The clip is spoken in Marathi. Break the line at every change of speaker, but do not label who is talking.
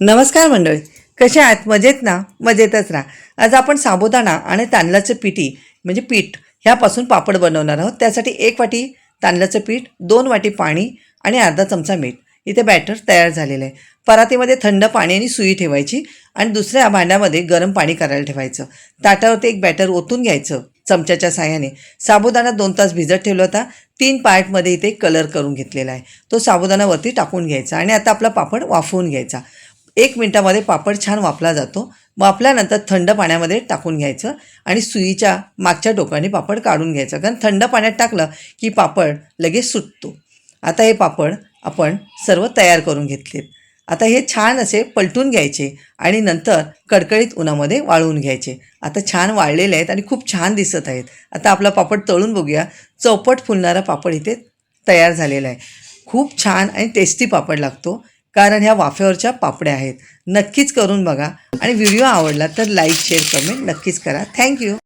नमस्कार मंडळी. कशा आहात? मजेत ना? मजेतच राहा. आज आपण साबुदाणा आणि तांदळाचं पिठी म्हणजे पीठ ह्यापासून पापड बनवणार आहोत. त्यासाठी एक वाटी तांदळाचं पीठ दोन वाटी पाणी आणि अर्धा चमचा मीठ. इथे बॅटर तयार झालेलं आहे. परातीमध्ये थंड पाणी आणि सुई ठेवायची आणि दुसऱ्या भांड्यामध्ये गरम पाणी करायला ठेवायचं. ताटावरती एक बॅटर ओतून घ्यायचं चमच्याच्या साह्याने. साबुदाणा दोन तास भिजत ठेवला होता. तीन पार्टमध्ये इथे कलर करून घेतलेला आहे. तो साबुदाणावरती टाकून घ्यायचा आणि आता आपला पापड वाफवून घ्यायचा. एक मिनटामध्ये पापड छान वापला जातो. वापल्यानंतर थंड पाण्यामध्ये टाकून घ्यायचं आणि सुईच्या मागच्या टोकाने पापड काढून घ्यायचं. कारण थंड पाण्यात टाकलं की पापड लगेच सुटतो. आता हे पापड आपण सर्व तयार करून घेतलेत. आता हे छान असे पलटून घ्यायचे आणि नंतर कडकडीत उन्हामध्ये वाळवून घ्यायचे. आता छान वाळलेले आहेत आणि खूप छान दिसत आहेत. आता आपला पापड तळून बघूया. चौपट फुलणारा पापड इथे तयार झालेला आहे. खूप छान आणि टेस्टी पापड लागतो. कारण ह्या वाफेवरच्या पापड्या आहेत. नक्कीच करून बघा. आणि व्हिडिओ आवडला तर लाईक शेअर कमेंट नक्कीच करा. थँक्यू